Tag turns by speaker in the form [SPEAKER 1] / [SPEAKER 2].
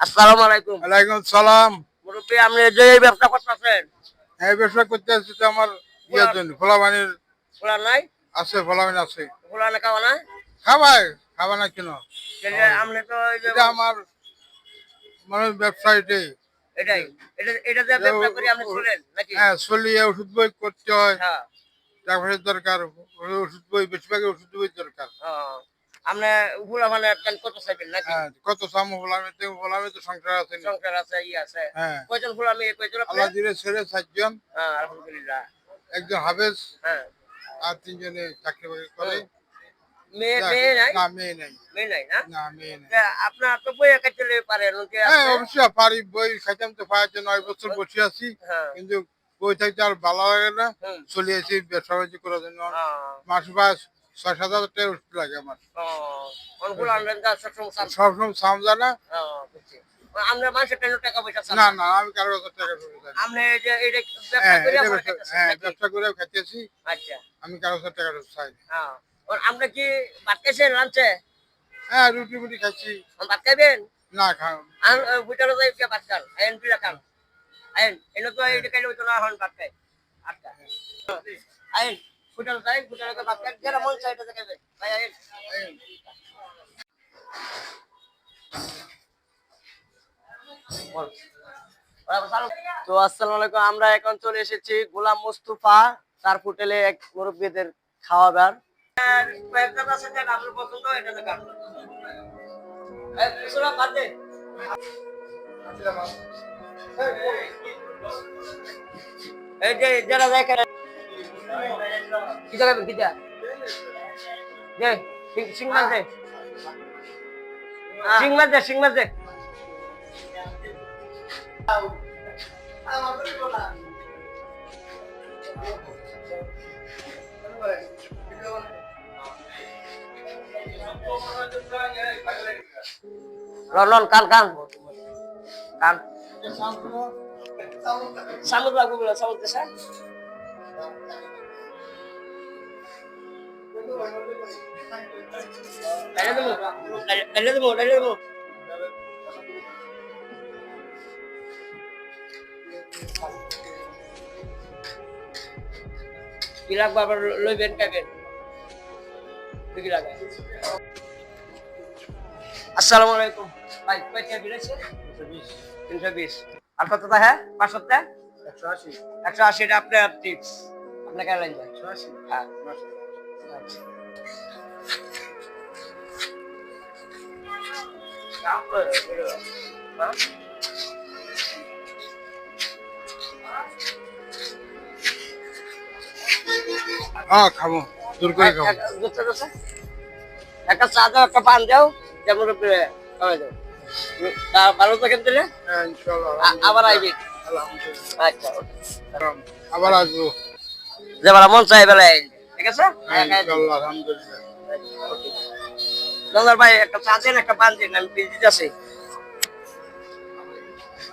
[SPEAKER 1] আসসালামু আলাইকুম।
[SPEAKER 2] ওয়ালাইকুম সালাম।
[SPEAKER 1] মুরব্বী আপনি যে এই ব্যবসা করতেছেন?
[SPEAKER 2] এই ব্যবসা করতে আসছি তো আমার ইয়ের জন্য ফলাবানির
[SPEAKER 1] খোলা নাই?
[SPEAKER 2] আছে ফলাবানি আছে।
[SPEAKER 1] খোলা না খাওয়া না
[SPEAKER 2] খাবাই খাবা না কেন?
[SPEAKER 1] আপনি তো
[SPEAKER 2] এটা আমার মানে ব্যবসা এটাই।
[SPEAKER 1] এটাই। এটা এটা যে ব্যবসা করি আপনি চলেন নাকি?
[SPEAKER 2] হ্যাঁ চলিয়ে ওষুধ বই করতে হয়।
[SPEAKER 1] হ্যাঁ।
[SPEAKER 2] তারপরে দরকার ওষুধ বই বেশিরভাগ ওষুধ বই দরকার।
[SPEAKER 1] ও, আপনি কত চাইবেন নাকি?
[SPEAKER 2] হ্যাঁ কত সংসার আছে
[SPEAKER 1] সংসার আছে ই আছে।
[SPEAKER 2] হ্যাঁ।
[SPEAKER 1] কয়জন আমি কয়জন
[SPEAKER 2] আল্লাহ দিলে ছেড়ে চারজন।
[SPEAKER 1] হ্যাঁ আলহামদুলিল্লাহ।
[SPEAKER 2] একজন হাফেজ
[SPEAKER 1] হ্যাঁ।
[SPEAKER 2] আর তিনজনে চাকরি বাকরি করে।
[SPEAKER 1] মেয়ে মেয়ে নাই?
[SPEAKER 2] না মেয়ে নেই।
[SPEAKER 1] মেয়ে নাই না?
[SPEAKER 2] না মেয়ে নেই।
[SPEAKER 1] আপনার তো বই একা চলে পারেন
[SPEAKER 2] হ্যাঁ অবশ্যই পারি বই খাইতাম তো নয় বছর বসে আছি। কিন্তু বই থাকতে আর ভালো লাগে না। চলে আসি ব্যবসা বাণিজ্য করার জন্য। মাস মাস ছয় সাত হাজার টাকা ওষুধ লাগে আমার।
[SPEAKER 1] সবসময় সাম-
[SPEAKER 2] সবসময় সামজা না
[SPEAKER 1] আমরা মানুষের টাইমে টাকা পয়সা
[SPEAKER 2] না আমি কারও কাছে টাকা পয়সা
[SPEAKER 1] আপনি যে
[SPEAKER 2] হ্যাঁ এটা হ্যাঁ ব্যবসা করে খাইতেছি।
[SPEAKER 1] আচ্ছা।
[SPEAKER 2] আমি কারও কাছে টাকা পয়সা চাই
[SPEAKER 1] হ্যাঁ কি ভাত খাইছেন লাঞ্চে?
[SPEAKER 2] হ্যাঁ রুটি মুটি খাচ্ছি
[SPEAKER 1] ভাত
[SPEAKER 2] না খাও
[SPEAKER 1] আর বুটারও যাই কে ভাত খান আইন পিলা খান। আইন এনে তো এই খাইলে না হন ভাত খাই। আচ্ছা। আইন। বুটারও যাই বুটারও ভাত খাই যারা মন চাই এটা খাইবে ভাই আইন আইন তো আসসালামু আলাইকুম আমরা এখন চলে এসেছি গোলাম মুস্তফা তার হোটেলে এক মুরব্বীদের খাওয়াবার পছন্দ এটা দেখান Kita kan kita. Ye, sing sing mas ah. deh. Sing mas deh, sing mas deh. Lolol lon kan kan. Kan. Salut aku bilang salut kesan. কি লাগবে আবার লইবেন খাইবেন কি লাগে আসসালামু আলাইকুম। ভাই কয়টা বিল আছে? তিনশো বিশ। আর কত হ্যাঁ? পাঁচশো একশো আশি। এটা আপনার টিপস আপনাকে লাইন যায় আচ্ছা। হ্যাঁ?
[SPEAKER 2] হ্যাঁ খাব। জোর করে খাব?
[SPEAKER 1] একটা চা দাও একটা পান দাও যেমন খাওয়া তা ভালো থাকেন তাহলে
[SPEAKER 2] হ্যাঁ
[SPEAKER 1] আবার আইবি? আচ্ছা
[SPEAKER 2] আবার আসব।
[SPEAKER 1] যে মন চাই বেলা আইন। ঠিক আছে?
[SPEAKER 2] হ্যাঁ আলহামদুলিল্লাহ।
[SPEAKER 1] ভাই একটা চা দেন একটা পান দিন আমি বিল দিতেছি।